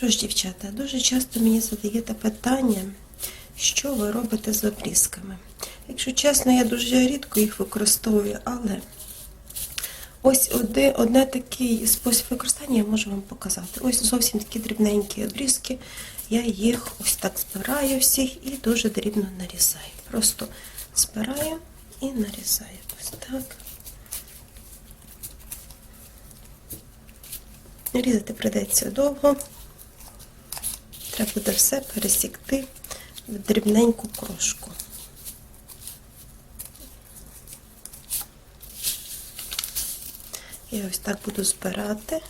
Що ж, дівчата, дуже часто мені задаєте питання, що ви робите з обрізками. Якщо чесно, я дуже рідко їх використовую, але ось одне, одне такий спосіб використання я можу вам показати. Ось зовсім такі дрібненькі обрізки. Я їх ось так збираю всіх і дуже дрібно нарізаю. Просто збираю і нарізаю. Ось так. Різати придеться довго. Треба буде все пересікти в дрібненьку крошку. І ось так буду збирати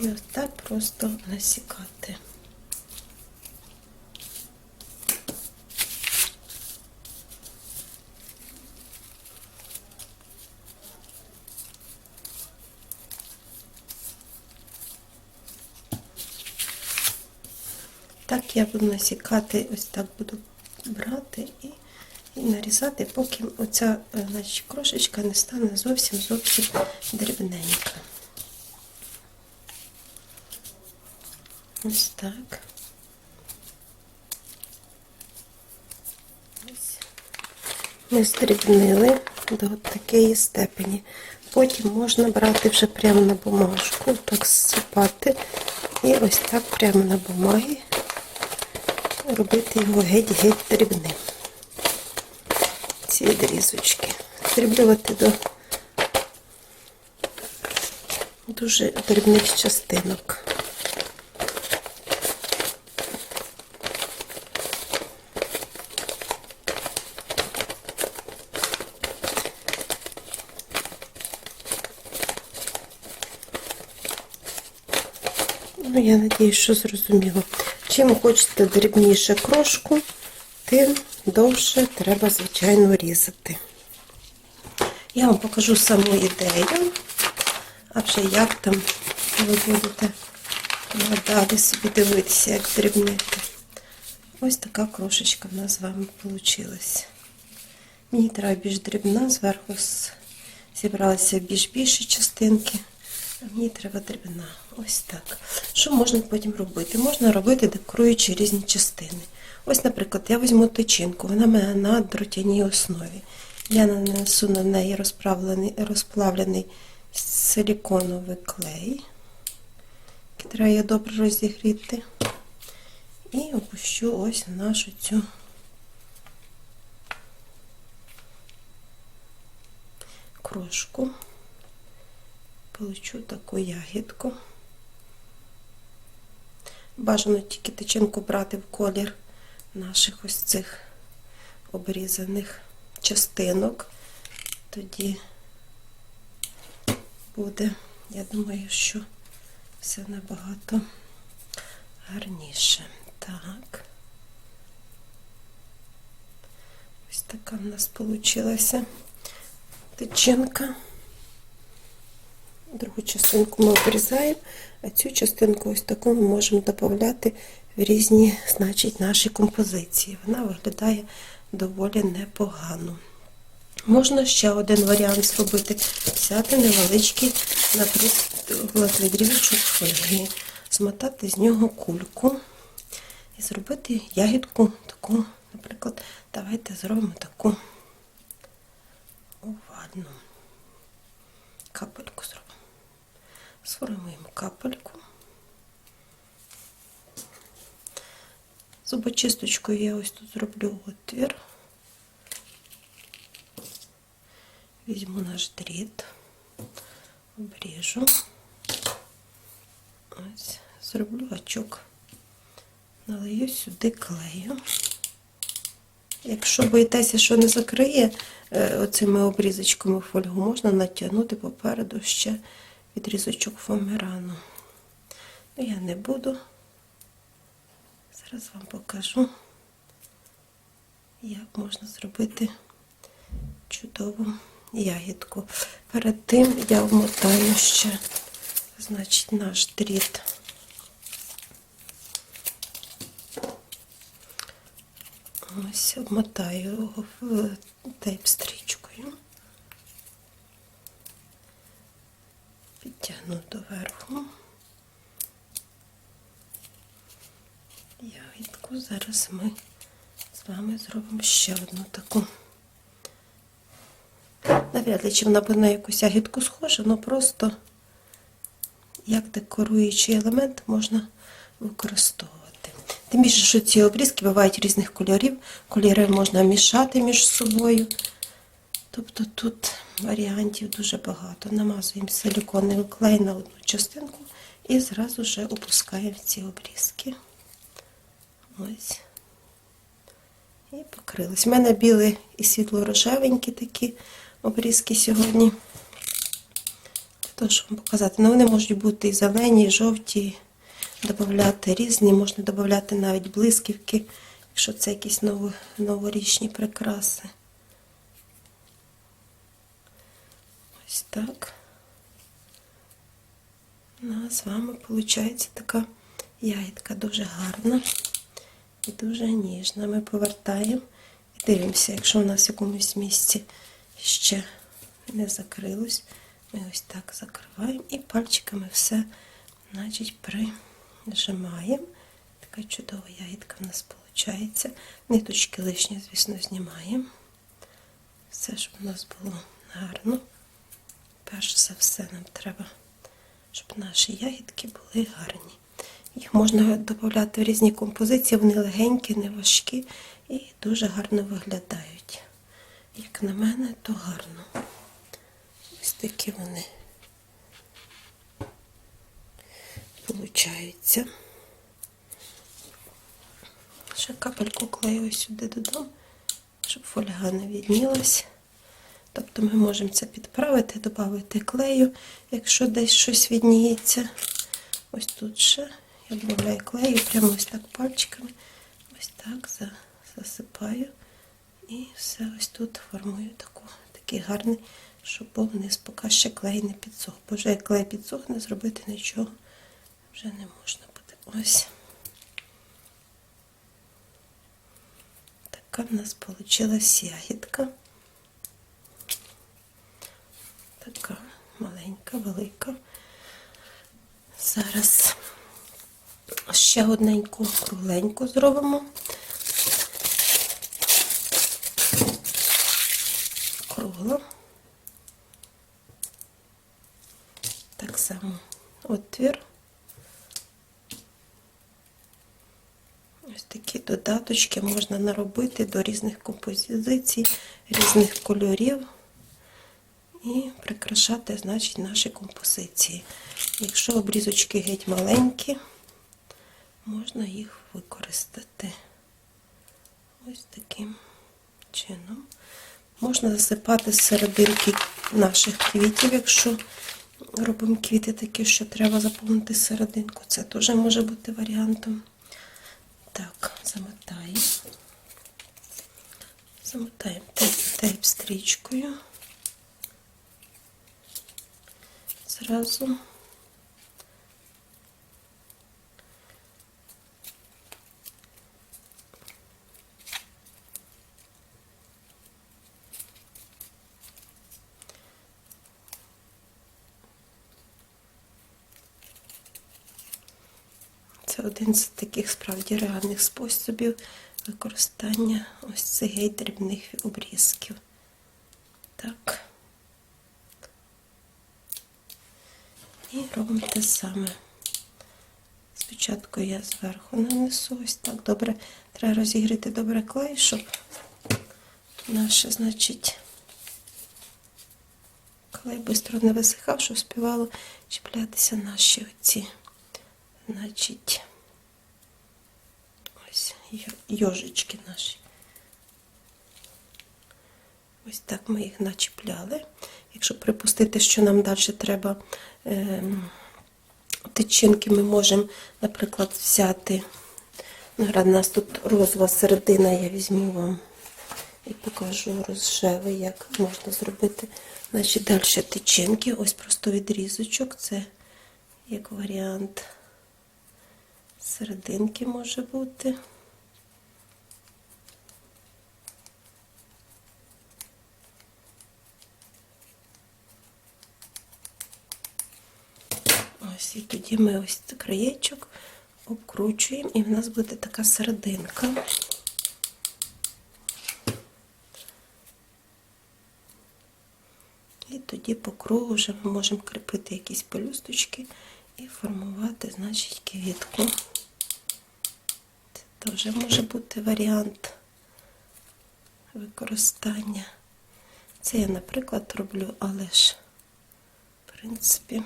і ось так просто насікати. Так я буду насікати, ось так буду брати і, і нарізати, поки оця е, значить, крошечка не стане зовсім зовсім дрібненька. Ось так. Ми здрібнили до такої степені. Потім можна брати вже прямо на бумажку, так зсипати. І ось так прямо на бумагі робити його геть-геть дрібним. Ці дрізочки. Здріблювати до дуже дрібних частинок. Ну, я надіюсь, що зрозуміло. Чим хочете дрібніше крошку, тим довше треба, звичайно, різати. Я вам покажу саму ідею, а вже як там ви будете далі собі дивитися, як дрібнити. Ось така крошечка в нас з вами вийшла. Мені треба більш дрібна, зверху зібралися більш більші частинки. Мені треба дрібна. Ось так. Що можна потім робити? Можна робити, декоруючи різні частини. Ось, наприклад, я візьму тичинку, вона мене на дротяній основі. Я нанесу на неї розправлений, розплавлений силіконовий клей, який треба добре розігріти. І опущу ось нашу цю крошку. Получу таку ягідку. Бажано тільки тичинку брати в колір наших ось цих обрізаних частинок. Тоді буде, я думаю, що все набагато гарніше. Так. Ось така в нас вийшла тичинка. Другу частинку ми обрізаємо, а цю частинку ось таку ми можемо додати в різні, значить, наші композиції. Вона виглядає доволі непогано. Можна ще один варіант зробити. Взяти невеличкий, наприклад, відрізочок фольги, змотати з нього кульку і зробити ягідку таку, наприклад, давайте зробимо таку овальну. Капельку зробимо. Сформуємо капельку. Зубочисточкою я ось тут зроблю отвір. Візьму наш дріт, обріжу. Ось, зроблю очок. Налию сюди клею. Якщо боїтеся, що не закриє е, оцими обрізочками фольгу, можна натягнути попереду ще відрізочок фоамірану. Ну, я не буду. Зараз вам покажу, як можна зробити чудову ягідку. Перед тим я вмотаю ще, значить, наш дріт. Ось обмотаю його в тейп-стрічкою. Підтягну доверху. ягідку. Зараз ми з вами зробимо ще одну таку. Навряд ли чи вона буде на якусь ягідку схожа, але просто як декоруючий елемент можна використовувати. Тим більше, що ці обрізки бувають різних кольорів, кольори можна мішати між собою. Тобто тут варіантів дуже багато. Намазуємо силіконовий клей на одну частинку і зразу вже опускаємо ці обрізки. Ось. І покрились. У мене білі і світло-рожевенькі такі обрізки сьогодні. Для вам показати. Ну, вони можуть бути і зелені, і жовті, додати різні, можна додати навіть блисківки, якщо це якісь новорічні прикраси. Ось так. Ну, а з вами виходить така ягідка дуже гарна і дуже ніжна. Ми повертаємо і дивимося, якщо у нас в якомусь місці ще не закрилось, ми ось так закриваємо і пальчиками все, значить, прижимаємо. Така чудова ягідка в нас виходить. Ниточки лишні, звісно, знімаємо. Все, щоб у нас було гарно. Перш за все нам треба, щоб наші ягідки були гарні. Їх можна додати в різні композиції, вони легенькі, не важкі і дуже гарно виглядають. Як на мене, то гарно. Ось такі вони получаються. Ще капельку клею сюди додам, щоб фольга не віднілась. Тобто ми можемо це підправити, додати клею, якщо десь щось відніється. Ось тут ще я додаю клею, прямо ось так пальчиками, ось так засипаю. І все ось тут формую таку, такий гарний, щоб був вниз, поки ще клей не підсох. Бо вже як клей підсохне, зробити нічого вже не можна буде. Ось. Така в нас вийшла ягідка. Така маленька, велика. Зараз ще одненьку кругленьку зробимо. Кругло. Так само отвір. Ось такі додаточки можна наробити до різних композицій, різних кольорів і прикрашати, значить, наші композиції. Якщо обрізочки геть маленькі, можна їх використати ось таким чином. Можна засипати з серединки наших квітів, якщо робимо квіти такі, що треба заповнити серединку. Це теж може бути варіантом. Так, замотаємо. Замотаємо тейп, Зразу. Це один з таких справді реальних способів використання ось цих дрібних обрізків. Так. І робимо те саме. Спочатку я зверху нанесу ось так добре. Треба розігріти добре клей, щоб наше, значить, клей швидко не висихав, щоб співало чіплятися наші оці, значить, ось йо- йожички наші. Ось так ми їх начіпляли. Якщо припустити, що нам далі треба ем, тичинки, ми можемо, наприклад, взяти. Ну, у нас тут розова середина, я візьму вам і покажу розжевий, як можна зробити. Значить, далі тичинки. Ось просто відрізочок. Це як варіант серединки може бути. Ось і тоді ми ось краєчок обкручуємо, і в нас буде така серединка. І тоді по кругу вже ми можемо кріпити якісь пелюсточки і формувати, значить, квітку. Це теж може бути варіант використання. Це я, наприклад, роблю, але ж, в принципі,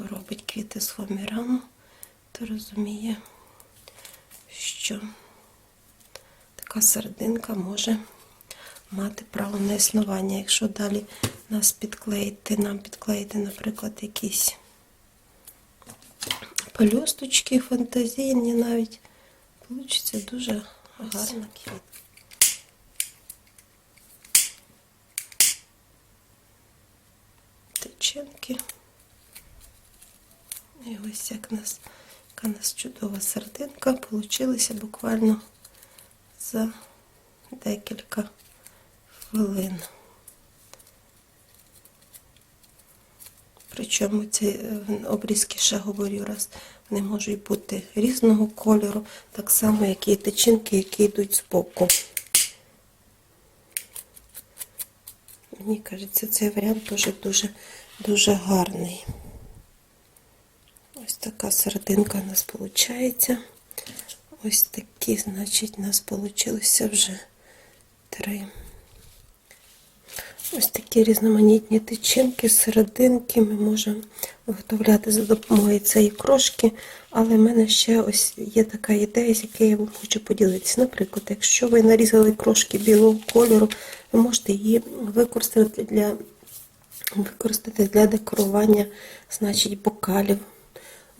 хто робить квіти з фоамірану, то розуміє, що така серединка може мати право на існування. Якщо далі нас підклеїти, нам підклеїти, наприклад, якісь пелюсточки фантазійні навіть, вийде дуже гарна квітка. Тичинки. І ось як нас, яка у нас чудова серединка получилася буквально за декілька хвилин. Причому ці е, обрізки, ще говорю раз, вони можуть бути різного кольору, так само, як і тичинки, які йдуть з боку. Мені кажеться, цей варіант дуже, дуже гарний. Така серединка у нас виходить. Ось такі, значить, у нас вийшло вже три. Ось такі різноманітні тичинки, серединки ми можемо виготовляти за допомогою цієї крошки, але в мене ще ось є така ідея, з якою я вам хочу поділитися. Наприклад, якщо ви нарізали крошки білого кольору, ви можете її використати для, використати для декорування, значить, бокалів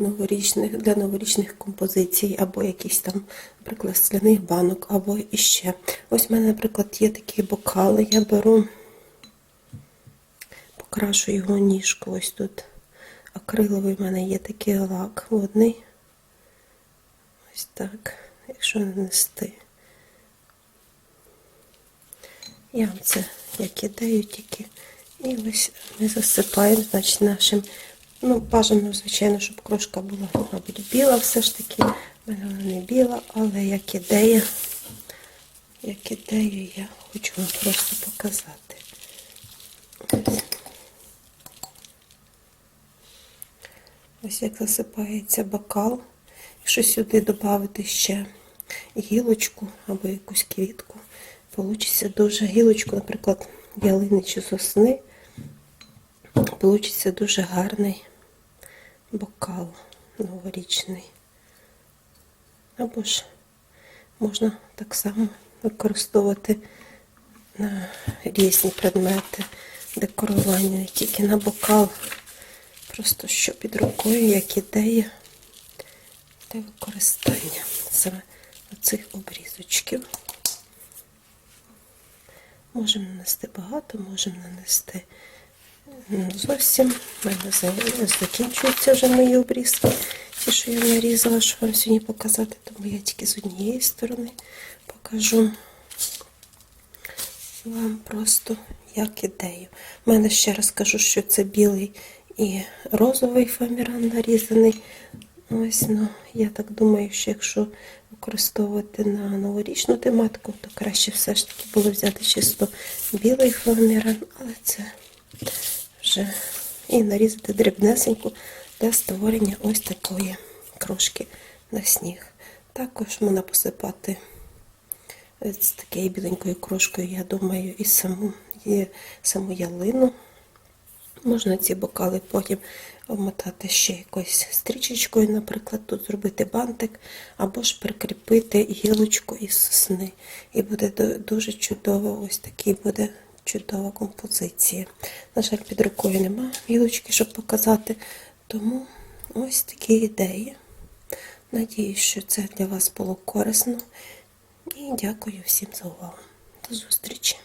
новорічних, для новорічних композицій, або якісь там, наприклад, скляних банок, або іще. Ось в мене, наприклад, є такі бокали, я беру покрашу його ніжку. Ось тут акриловий в мене є такий лак водний. Ось так, якщо нанести. Я вам це як ідею тільки. І ось ми засипаємо, значить, нашим. Ну, бажано, звичайно, щоб крошка була, мабуть, біла все ж таки. Мене вона не біла, але як ідея, як ідею я хочу вам просто показати. Ось. Як засипається бокал. Якщо сюди додати ще гілочку або якусь квітку, вийде дуже гілочку, наприклад, ялини чи сосни, вийде дуже гарний бокал новорічний. Або ж можна так само використовувати на різні предмети декорування, не тільки на бокал. Просто що під рукою, як ідея для використання саме оцих обрізочків. Можемо нанести багато, можемо нанести зовсім. У мене закінчуються вже мої обрізки. Ті, що я нарізала, що вам сьогодні показати, тому я тільки з однієї сторони покажу вам просто як ідею. У мене ще раз кажу, що це білий і розовий фоаміран нарізаний. Ось, ну, Я так думаю, що якщо використовувати на новорічну тематику, то краще все ж таки було взяти чисто білий фоаміран, але це вже і нарізати дрібнесеньку для створення ось такої крошки на сніг. Також можна посипати з такою біленькою крошкою, я думаю, і саму, і саму ялину. Можна ці бокали потім обмотати ще якоюсь стрічечкою, наприклад, тут зробити бантик, або ж прикріпити гілочку із сосни. І буде дуже чудово, ось такий буде чудова композиція. На жаль, під рукою нема вілочки, щоб показати. Тому ось такі ідеї. Надіюсь, що це для вас було корисно. І дякую всім за увагу. До зустрічі!